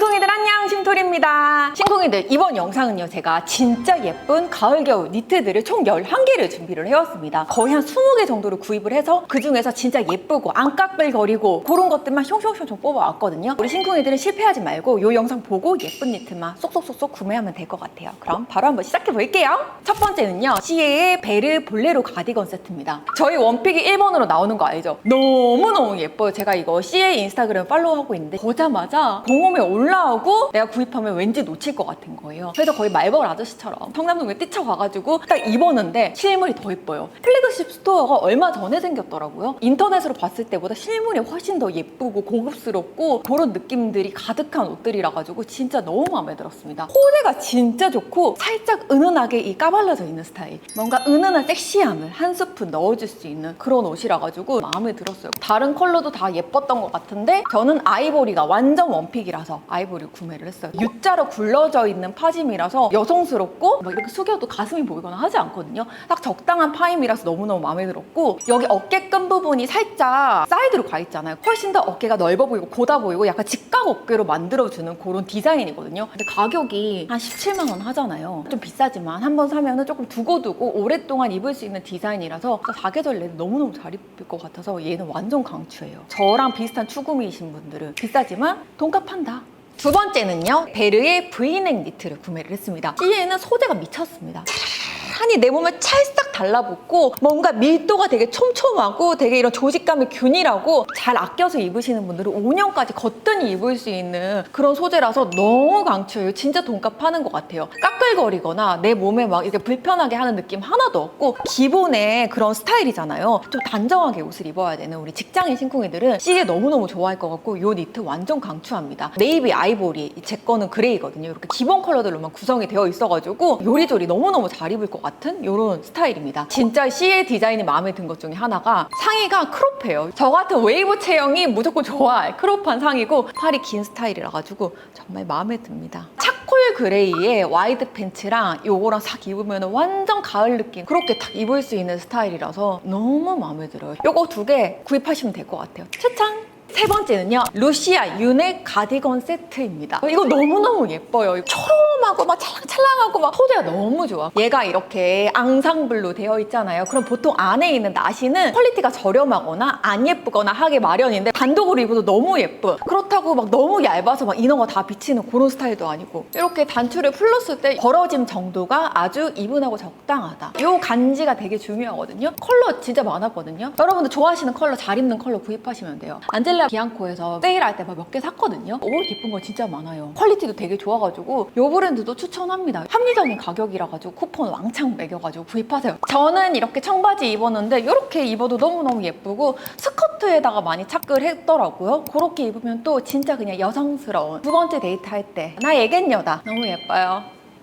신쿵 이들 안녕 심토리입니다. 신쿵이들 이번 영상은요 제가 진짜 예쁜 가을 겨울 니트들을 총 11개를 준비를 해왔습니다. 거의 한 20개 정도를 구입을 해서 그 중에서 진짜 예쁘고 안 까끌거리고 그런 것들만 숑숑숑 뽑아왔거든요. 우리 신쿵이들은 실패하지 말고 이 영상 보고 예쁜 니트만 쏙쏙쏙쏙 구매하면 될 것 같아요. 그럼 바로 한번 시작해 볼게요. 첫 번째는요 시에의 베르 볼레로 가디건 세트입니다. 저희 원픽이 1번으로 나오는 거 알죠? 너무너무 예뻐요. 제가 이거 시에 인스타그램 팔로우하고 있는데 보자마자 공홈에 올라오고 내가 구 입하면 왠지 놓칠 것 같은 거예요. 그래서 거의 말벌 아저씨처럼 성남동에 뛰쳐가가지고 딱 입었는데 실물이 더 예뻐요. 플래그십 스토어가 얼마 전에 생겼더라고요. 인터넷으로 봤을 때보다 실물이 훨씬 더 예쁘고 고급스럽고 그런 느낌들이 가득한 옷들이라 가지고 진짜 너무 마음에 들었습니다. 호대가 진짜 좋고 살짝 은은하게 이 까발려져 있는 스타일. 뭔가 은은한 섹시함을 한 스푼 넣어줄 수 있는 그런 옷이라 가지고 마음에 들었어요. 다른 컬러도 다 예뻤던 것 같은데 저는 아이보리가 완전 원픽이라서 아이보리 구매를 했어요 U자로 굴러져 있는 파짐이라서 여성스럽고 막 이렇게 숙여도 가슴이 보이거나 하지 않거든요. 딱 적당한 파임이라서 너무너무 마음에 들었고 여기 어깨끈 부분이 살짝 사이드로 가 있잖아요. 훨씬 더 어깨가 넓어 보이고 고다 보이고 약간 직각 어깨로 만들어주는 그런 디자인이거든요. 근데 가격이 한 17만 원 하잖아요. 좀 비싸지만 한 번 사면은 조금 두고두고 오랫동안 입을 수 있는 디자인이라서 사계절 내내 너무너무 잘 입을 것 같아서 얘는 완전 강추예요. 저랑 비슷한 추구미이신 분들은 비싸지만 돈값 한다 두 번째는요 베르의 브이넥 니트를 구매를 했습니다 뒤에는 소재가 미쳤습니다 한이 내 몸에 찰싹 달라붙고 뭔가 밀도가 되게 촘촘하고 되게 이런 조직감이 균일하고 잘 아껴서 입으시는 분들은 5년까지 거뜬히 입을 수 있는 그런 소재라서 너무 강추해요. 진짜 돈값 하는 것 같아요. 까끌거리거나 내 몸에 막 이렇게 불편하게 하는 느낌 하나도 없고 기본의 그런 스타일이잖아요. 좀 단정하게 옷을 입어야 되는 우리 직장인 신쿵이들은 시계 너무너무 좋아할 것 같고 이 니트 완전 강추합니다. 네이비 아이 보리 제 거는 그레이거든요. 이렇게 기본 컬러들로만 구성이 되어 있어가지고 요리조리 너무너무 잘 입을 것 같은 이런 스타일입니다. 진짜 시의 디자인이 마음에 든 것 중에 하나가 상의가 크롭해요. 저 같은 웨이브 체형이 무조건 좋아할 크롭한 상의고 팔이 긴 스타일이라 가지고 정말 마음에 듭니다. 차콜 그레이의 와이드 팬츠랑 요거랑 싹 입으면 완전 가을 느낌 그렇게 딱 입을 수 있는 스타일이라서 너무 마음에 들어요. 요거 두 개 구입하시면 될 것 같아요. 추천! 세 번째는요 루시아 유넥 가디건 세트입니다. 이거 너무너무 예뻐요. 초롬하고 막 찰랑찰랑하고 막 소재가 너무 좋아. 얘가 이렇게 앙상블로 되어 있잖아요. 그럼 보통 안에 있는 나시는 퀄리티가 저렴하거나 안 예쁘거나 하기 마련인데 단독으로 입어도 너무 예뻐. 그렇다고 막 너무 얇아서 막 이너가 다 비치는 그런 스타일도 아니고 이렇게 단추를 풀렀을 때 벌어짐 정도가 아주 이분하고 적당하다. 이 간지가 되게 중요하거든요. 컬러 진짜 많았거든요. 여러분들 좋아하시는 컬러 잘 입는 컬러 구입하시면 돼요. 안젤라 비앙코에서 세일할 때 몇 개 샀거든요. 옷 예쁜 거 진짜 많아요. 퀄리티도 되게 좋아가지고 이 브랜드도 추천합니다. 합리적인 가격이라 가지고 쿠폰 왕창 매겨가지고 구입하세요. 저는 이렇게 청바지 입었는데 이렇게 입어도 너무너무 예쁘고 스커트에다가 많이 착글 했더라고요. 그렇게 입으면 또 진짜 그냥 여성스러운 두 번째 데이트 할 때 나 애견녀다. 너무 예뻐요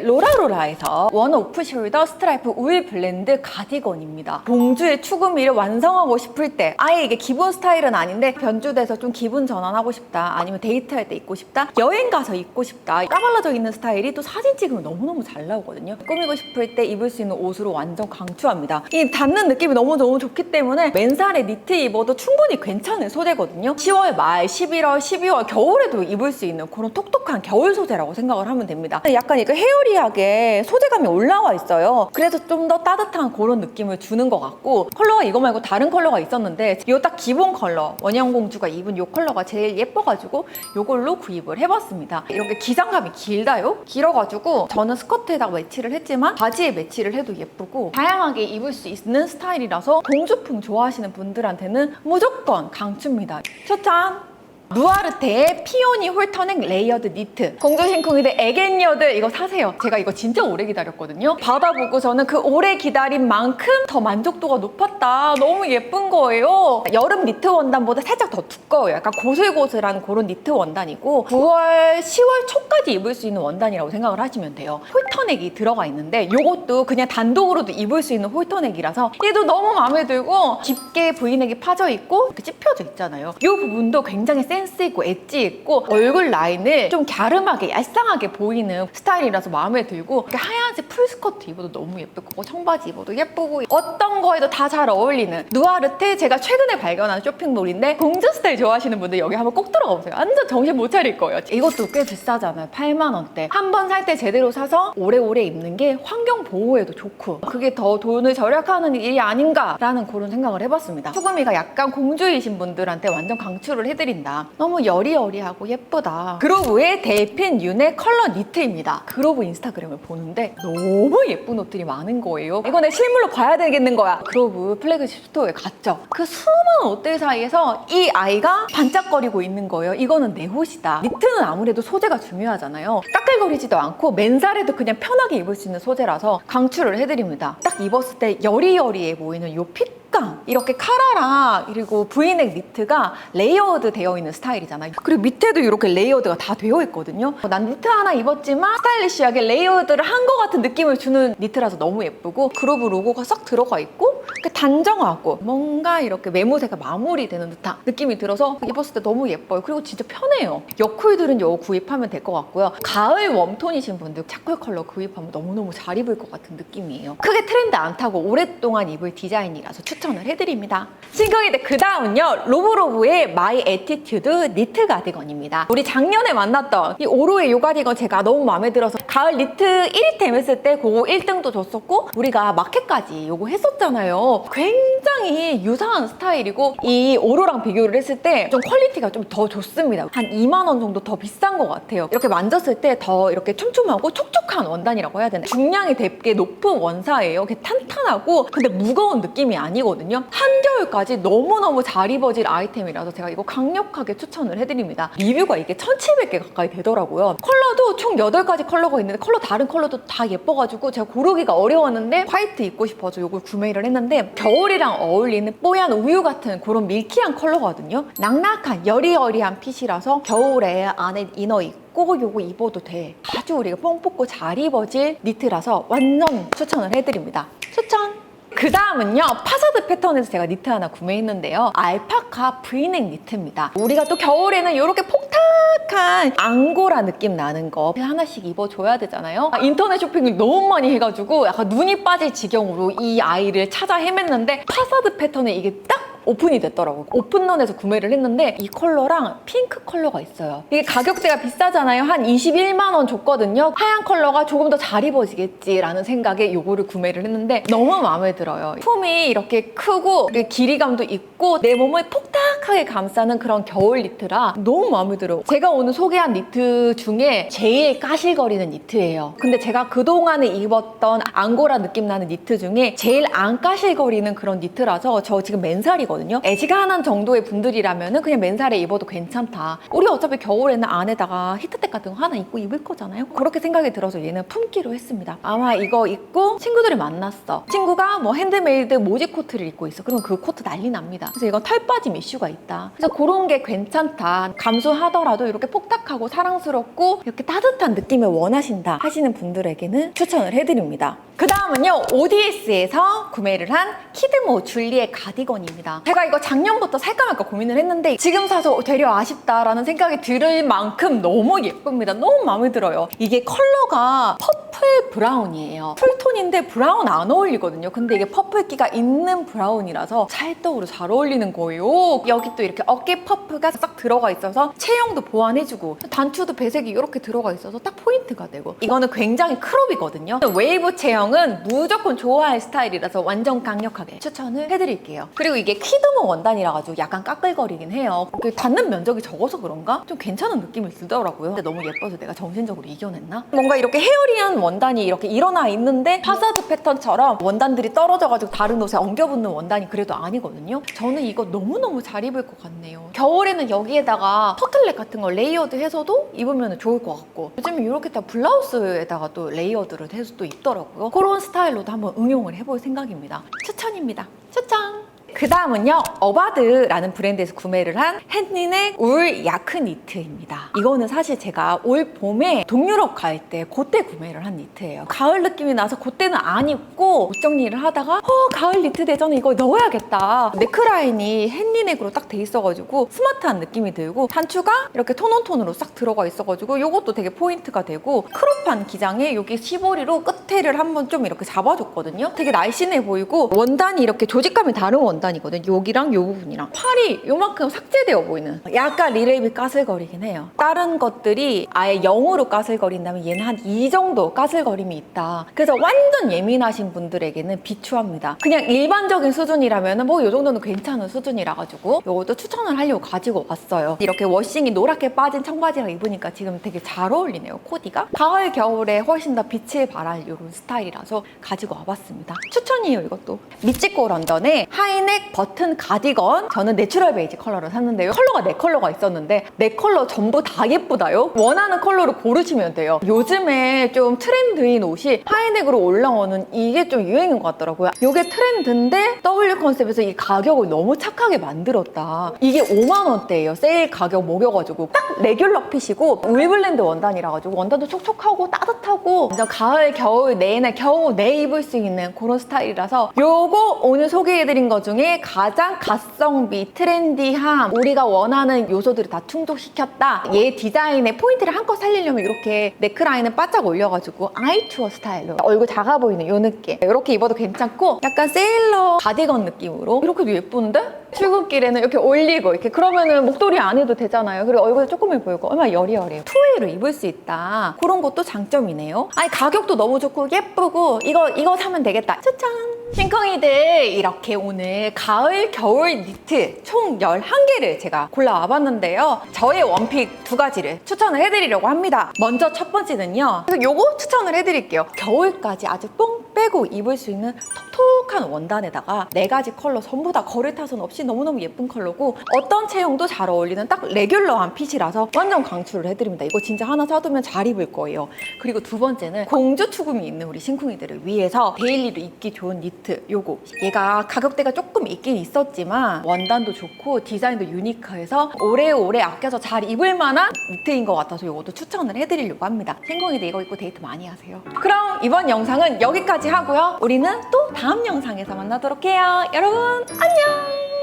로라로라에서 원 오프 숄더 스트라이프 우일 블렌드 가디건입니다. 봉주의 추구미를 완성하고 싶을 때 아예 이게 기본 스타일은 아닌데 변주돼서 좀 기분 전환하고 싶다 아니면 데이트할 때 입고 싶다 여행 가서 입고 싶다 까발라져 있는 스타일이 또 사진 찍으면 너무너무 잘 나오거든요. 꾸미고 싶을 때 입을 수 있는 옷으로 완전 강추합니다. 이 닿는 느낌이 너무너무 좋기 때문에 맨살에 니트 입어도 충분히 괜찮은 소재거든요. 10월 말, 11월, 12월 겨울에도 입을 수 있는 그런 톡톡한 겨울 소재라고 생각을 하면 됩니다. 약간 이거 헤어리 하게 소재감이 올라와 있어요. 그래서 좀 더 따뜻한 그런 느낌을 주는 것 같고 컬러가 이거 말고 다른 컬러가 있었는데 이 딱 기본 컬러 원영공주가 입은 이 컬러가 제일 예뻐가지고 이걸로 구입을 해봤습니다. 이렇게 기장감이 길다요? 길어가지고 저는 스커트에다가 매치를 했지만 바지에 매치를 해도 예쁘고 다양하게 입을 수 있는 스타일이라서 동주풍 좋아하시는 분들한테는 무조건 강추입니다. 추천! 루아르테의 피오니 홀터넥 레이어드 니트. 공주신쿵이들 애견녀들 이거 사세요. 제가 이거 진짜 오래 기다렸거든요. 받아보고서는 그 오래 기다린 만큼 더 만족도가 높았다. 너무 예쁜 거예요. 여름 니트 원단보다 살짝 더 두꺼워요. 약간 고슬고슬한 그런 니트 원단이고 9월 10월 초까지 입을 수 있는 원단이라고 생각을 하시면 돼요. 홀터넥이 들어가 있는데 이것도 그냥 단독으로도 입을 수 있는 홀터넥이라서 얘도 너무 마음에 들고 깊게 브이넥이 파져 있고 이렇게 찝혀져 있잖아요. 이 부분도 굉장히 센 센스 있고 엣지 있고 얼굴 라인을 좀 갸름하게 얄쌍하게 보이는 스타일이라서 마음에 들고 이렇게 하얀색 풀스커트 입어도 너무 예쁠 거고 청바지 입어도 예쁘고 어떤 거에도 다 잘 어울리는 누아르테 제가 최근에 발견한 쇼핑몰인데 공주 스타일 좋아하시는 분들 여기 한번 꼭 들어가 보세요. 완전 정신 못 차릴 거예요. 이것도 꽤 비싸잖아요. 8만 원대. 한 번 살 때 제대로 사서 오래오래 입는 게 환경 보호에도 좋고 그게 더 돈을 절약하는 일이 아닌가라는 그런 생각을 해봤습니다. 수금이가 약간 공주이신 분들한테 완전 강추를 해드린다. 너무 여리여리하고 예쁘다. 그로브의 델핀 윤의 컬러 니트입니다. 그로브 인스타그램을 보는데 너무 예쁜 옷들이 많은 거예요. 이거 내 실물로 봐야 되겠는 거야. 그로브 플래그십 스토어에 갔죠. 그 수많은 옷들 사이에서 이 아이가 반짝거리고 있는 거예요. 이거는 내 옷이다. 니트는 아무래도 소재가 중요하잖아요. 까끌거리지도 않고 맨살에도 그냥 편하게 입을 수 있는 소재라서 강추를 해드립니다. 딱 입었을 때 여리여리해 보이는 요핏 감 이렇게 카라랑 그리고 브이넥 니트가 레이어드 되어 있는 스타일이잖아요. 그리고 밑에도 이렇게 레이어드가 다 되어 있거든요. 난 니트 하나 입었지만 스타일리시하게 레이어드를 한 것 같은 느낌을 주는 니트라서 너무 예쁘고 그루브 로고가 싹 들어가 있고 단정하고 뭔가 이렇게 메모새가 마무리되는 듯한 느낌이 들어서 입었을 때 너무 예뻐요. 그리고 진짜 편해요. 여쿨들은 이거 구입하면 될 것 같고요. 가을 웜톤이신 분들 차콜 컬러 구입하면 너무너무 잘 입을 것 같은 느낌이에요. 크게 트렌드 안 타고 오랫동안 입을 디자인이라서 추천 을 해드립니다. 신경이대 그 다음은요. 로브로브의 마이 에티튜드 니트 가디건입니다. 우리 작년에 만났던 이 오로의 요 가디건 제가 너무 마음에 들어서 가을 니트 1위템 했을 때 그거 1등도 줬었고 우리가 마켓까지 요거 했었잖아요. 굉장히 유사한 스타일이고 이 오로랑 비교를 했을 때 좀 퀄리티가 좀 더 좋습니다. 한 2만 원 정도 더 비싼 것 같아요. 이렇게 만졌을 때 더 이렇게 촘촘하고 촉촉한 원단이라고 해야 되나? 중량이 되게 높은 원사예요. 이렇게 탄탄하고 근데 무거운 느낌이 아니거든요. 한겨울까지 너무너무 잘 입어질 아이템이라서 제가 이거 강력하게 추천을 해드립니다. 리뷰가 이게 1700개 가까이 되더라고요. 컬러도 총 8가지 컬러가 있는데 컬러 다른 컬러도 다 예뻐가지고 제가 고르기가 어려웠는데 화이트 입고 싶어서 이걸 구매를 했는데 겨울이랑 어울리는 뽀얀 우유 같은 그런 밀키한 컬러거든요. 낙낙한 여리여리한 핏이라서 겨울에 안에 이너 입고 요거 입어도 돼. 아주 우리가 뽕 뽑고 잘 입어질 니트라서 완전 추천을 해드립니다. 추천! 그 다음은요 파사드 패턴에서 제가 니트 하나 구매했는데요. 알파카 브이넥 니트입니다. 우리가 또 겨울에는 이렇게 폭탁한 앙고라 느낌 나는 거 하나씩 입어줘야 되잖아요. 아, 인터넷 쇼핑을 너무 많이 해가지고 약간 눈이 빠질 지경으로 이 아이를 찾아 헤맸는데 파사드 패턴에 이게 딱 오픈이 됐더라고요. 오픈런에서 구매를 했는데 이 컬러랑 핑크 컬러가 있어요. 이게 가격대가 비싸잖아요. 한 21만 원 줬거든요. 하얀 컬러가 조금 더 잘 입어지겠지라는 생각에 이거를 구매를 했는데 너무 마음에 들어요. 품이 이렇게 크고 길이감도 있고 내 몸을 폭탁하게 감싸는 그런 겨울 니트라 너무 마음에 들어요. 제가 오늘 소개한 니트 중에 제일 까실거리는 니트예요. 근데 제가 그동안에 입었던 앙고라 느낌 나는 니트 중에 제일 안 까실거리는 그런 니트라서 저 지금 맨살이거든요. 애지간한 정도의 분들이라면 그냥 맨살에 입어도 괜찮다. 우리 어차피 겨울에는 안에다가 히트텍 같은 거 하나 입고 입을 거잖아요. 그렇게 생각이 들어서 얘는 품기로 했습니다. 아마 이거 입고 친구들을 만났어. 친구가 뭐 핸드메이드 모지 코트를 입고 있어. 그럼 그 코트 난리 납니다. 그래서 이건 털 빠짐 이슈가 있다. 그래서 그런 게 괜찮다. 감수하더라도 이렇게 폭탁하고 사랑스럽고 이렇게 따뜻한 느낌을 원하신다 하시는 분들에게는 추천을 해드립니다. 그 다음은요 ODS에서 구매를 한 키드모 줄리의 가디건입니다. 제가 이거 작년부터 살까 말까 고민을 했는데 지금 사서 되려 아쉽다라는 생각이 들을 만큼 너무 예쁩니다. 너무 마음에 들어요. 이게 컬러가 퍼 플 브라운이에요. 쿨톤인데 브라운 안 어울리거든요. 근데 이게 퍼플기가 있는 브라운이라서 찰떡으로 잘 어울리는 거예요. 여기 또 이렇게 어깨 퍼프가 싹 들어가 있어서 체형도 보완해주고 단추도 배색이 이렇게 들어가 있어서 딱 포인트가 되고 이거는 굉장히 크롭이거든요. 웨이브 체형은 무조건 좋아할 스타일이라서 완전 강력하게 추천을 해드릴게요. 그리고 이게 퀴드모 원단이라 가지고 약간 까끌거리긴 해요. 그 닿는 면적이 적어서 그런가? 좀 괜찮은 느낌이 들더라고요. 근데 너무 예뻐서 내가 정신적으로 이겨냈나? 뭔가 이렇게 헤어리한 원 단이 이렇게 일어나 있는데 파사드 패턴처럼 원단들이 떨어져가지고 다른 옷에 엉겨붙는 원단이 그래도 아니거든요. 저는 이거 너무너무 잘 입을 것 같네요. 겨울에는 여기에다가 퍼틀넥 같은 거 레이어드 해서도 입으면 좋을 것 같고 요즘에 이렇게 다 블라우스에다가 또 레이어드를 해서 또 입더라고요. 그런 스타일로도 한번 응용을 해볼 생각입니다. 추천입니다. 추천! 그 다음은요 어바드라는 브랜드에서 구매를 한 헨린의 울 야크 니트입니다. 이거는 사실 제가 올 봄에 동유럽 갈 때 그때 구매를 한 니트예요. 가을 느낌이 나서 그때는 안 입고 옷 정리를 하다가 어 가을 니트 대전에 이거 넣어야겠다. 네크라인이 헨리넥으로 딱 돼 있어가지고 스마트한 느낌이 들고 단추가 이렇게 톤온톤으로 싹 들어가 있어가지고 이것도 되게 포인트가 되고 크롭한 기장에 여기 시보리로 끝에를 한번 좀 이렇게 잡아줬거든요. 되게 날씬해 보이고 원단이 이렇게 조직감이 다른 원단 이거든요 여기랑 요 부분이랑. 팔이 요만큼 삭제되어 보이는. 약간 리레이비 까슬거리긴 해요. 다른 것들이 아예 0으로 까슬거린다면 얘는 한 이 정도 까슬거림이 있다. 그래서 완전 예민하신 분들에게는 비추합니다. 그냥 일반적인 수준이라면 뭐이 정도는 괜찮은 수준이라 가지고 이것도 추천을 하려고 가지고 왔어요. 이렇게 워싱이 노랗게 빠진 청바지랑 입으니까 지금 되게 잘 어울리네요 코디가. 가을 겨울에 훨씬 더 빛을 발할 이런 스타일이라서 가지고 와봤습니다. 추천이에요 이것도. 미치코 런던의 하 이넥 버튼 가디건. 저는 내추럴 베이지 컬러를 샀는데요. 컬러가 네 컬러가 있었는데 네 컬러 전부 다 예쁘다요. 원하는 컬러를 고르시면 돼요. 요즘에 좀 트렌드인 옷이 하이넥으로 올라오는 이게 좀 유행인 것 같더라고요. 이게 트렌드인데 W 컨셉에서 이 가격을 너무 착하게 만들었다. 이게 5만 원대예요. 세일 가격 먹여가지고. 딱 레귤러 핏이고 윌블랜드 원단이라 가지고 원단도 촉촉하고 따뜻하고 완전 가을 겨울 내내 겨우 내 입을 수 있는 그런 스타일이라서 요거 오늘 소개해드린 것 중에 가장 가성비 트렌디함 우리가 원하는 요소들을 다 충족시켰다. 얘 디자인의 포인트를 한껏 살리려면 이렇게 네크라인을 바짝 올려가지고 아이투어 스타일로 얼굴 작아 보이는 요 느낌. 이렇게 입어도 괜찮고 약간 세일러 가디건 느낌으로. 이렇게도 예쁜데? 출근길에는 이렇게 올리고 이렇게 그러면은 목도리 안 해도 되잖아요. 그리고 얼굴이 조금해 보이고 얼마나 여리여리해요. 투웨이로 입을 수 있다. 그런 것도 장점이네요. 아니 가격도 너무 좋고 예쁘고 이거 이거 사면 되겠다. 추천 싱콩이들 이렇게 오늘 가을 겨울 니트 총 11개를 제가 골라와 봤는데요. 저의 원픽 두 가지를 추천을 해드리려고 합니다. 먼저 첫 번째는요. 그래서 요거 추천을 해드릴게요. 겨울까지 아주 뽕 빼고 입을 수 있는 톡톡한 원단에다가 네 가지 컬러 전부 다 거를 타선 없이 너무너무 예쁜 컬러고 어떤 체형도 잘 어울리는 딱 레귤러한 핏이라서 완전 강추를 해드립니다. 이거 진짜 하나 사두면 잘 입을 거예요. 그리고 두 번째는 공주 추금이 있는 우리 신쿵이들을 위해서 데일리로 입기 좋은 니트 요거 얘가 가격대가 조금 있긴 있었지만 원단도 좋고 디자인도 유니크해서 오래오래 아껴서 잘 입을 만한 니트인 것 같아서 이것도 추천을 해드리려고 합니다. 신쿵이들 이거 입고 데이트 많이 하세요. 그럼 이번 영상은 여기까지 하고요. 우리는 또 다음 영상에서 만나도록 해요. 여러분 안녕!